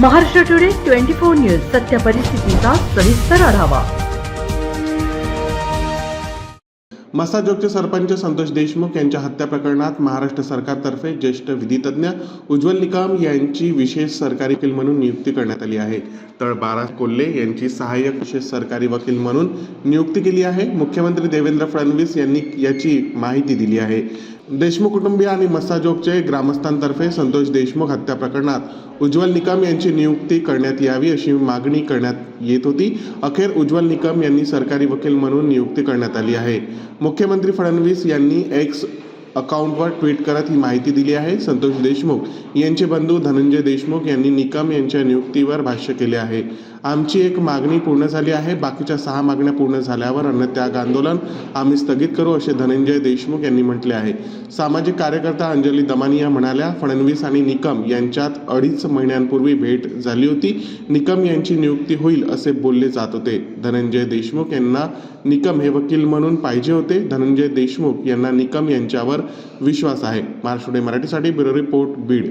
Maharashtra today twenty four news सत्य परिस्थितीचा सविस्तर आढावा. मसाजोगचे सरपंच संतोष देशमुख यांच्या हत्या प्रकरणात महाराष्ट्र सरकारतर्फे ज्येष्ठ विधितज्ञ उज्ज्वल निकाम यांची विशेष सरकारी वकील म्हणून नियुक्ती करण्यात आली आहे. तर बारा कोल्हे यांची सहाय्यक विशेष सरकारी वकील म्हणून नियुक्ती केली आहे. मुख्यमंत्री देवेंद्र फडणवीस यांनी याची माहिती दिली आहे. देशमुख कुटुंबीय आणि मस्साजोगचे ग्रामस्थांतर्फे संतोष देशमुख हत्या प्रकरणात उज्ज्वल निकम यांची नियुक्ती करण्यात यावी अशी मागणी करण्यात येत होती. अखेर उज्ज्वल निकम यांनी सरकारी वकील म्हणून नियुक्ती करण्यात आली आहे. मुख्यमंत्री फडणवीस यांनी एक्स अकाउंटवर ट्विट करत ही माहिती दिली आहे. संतोष देशमुख यांचे बंधू धनंजय देशमुख यांनी निकम यांच्या नियुक्तीवर भाष्य केले आहे. आमची एक मागणी पूर्ण झाली आहे. बाकीच्या सहा मागण्या पूर्ण झाल्यावर अन्नत्याग आंदोलन आम्ही स्थगित करू असे धनंजय देशमुख यांनी म्हटले आहे. सामाजिक कार्यकर्ता अंजली दमानिया म्हणाल्या फडणवीस आणि निकम यांच्यात अडीच महिन्यांपूर्वी भेट झाली होती. निकम यांची नियुक्ती होईल असे बोलले जात होते. धनंजय देशमुख यांना निकम हे वकील म्हणून पाहिजे होते. धनंजय देशमुख यांना निकम यांच्यावर विश्वास आहे. महाराष्ट्र मराठीसाठी ब्युरो रिपोर्ट बीड.